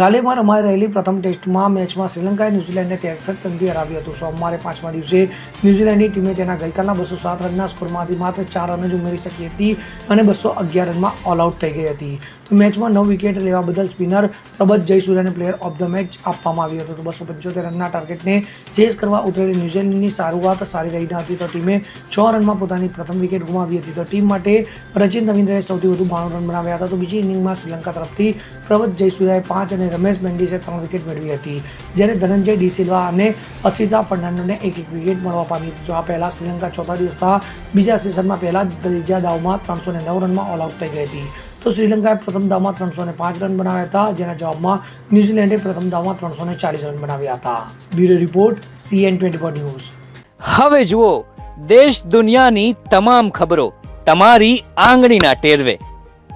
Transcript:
ગાલેમાં રમાઈ રહેલી પ્રથમ ટેસ્ટમાં મેચમાં શ્રીલંકાએ ન્યૂઝીલેન્ડને ત્રેસઠ રનથી હરાવ્યું હતું. સોમવારે પાંચમા દિવસે ન્યૂઝીલેન્ડની ટીમે તેના ગઈકાલના બસો સાત રનના સ્કોરમાંથી માત્ર ચાર રન જ ઉમેરી શકી હતી અને બસો અગિયાર રનમાં ઓલ આઉટ થઈ ગઈ હતી. તો મેચમાં નવ વિકેટ લેવા બદલ સ્પિનર પ્રબત જયસૂર્યાને પ્લેયર ઓફ ધ મેચ આપવામાં આવ્યું હતું. તો બસો પંચોતેર રનના ટાર્ગેટને ચેસ કરવા ઉતરેલી ન્યૂઝીલેન્ડની શરૂઆત સારી રહી ન હતી. તો ટીમે છ રનમાં પોતાની પ્રથમ વિકેટ ગુમાવી હતી. તો ટીમ માટે રચિન રવિન્દ્રએ સૌથી વધુ બાણું રન બનાવ્યા હતા. તો બીજી ઇનિંગમાં શ્રીલંકા તરફથી પ્રબત જયસૂર્યાએ પાંચ અને રમેશ મેન્ડિસે ત્રણ વિકેટ મેળવી હતી. જ્યારે ધનંજય ડી સિલ્વા અને અસિતા ફર્નાન્ડોને એક એક વિકેટ મળવા પામી હતી. તો આ પહેલા શ્રીલંકા ચોથા દિવસના બીજા સેશનમાં પહેલા ત્રીજા દાવમાં ત્રણસો નવ રનમાં ઓલ આઉટ થઈ ગઈ હતી. તો શ્રીલંકાએ પ્રથમ દાવમાં ત્રણસો પાંચ રન બનાવ્યા હતા, જેના જવાબમાં ન્યૂઝીલેન્ડે પ્રથમ દાવમાં ત્રણસો ચાલીસ રન બનાવ્યા હતા. Bureau report CN twenty four news. હવે જુઓ, દેશ દુનિયાની તમામ ખબરો તમારી આંગળીના ટેરવે.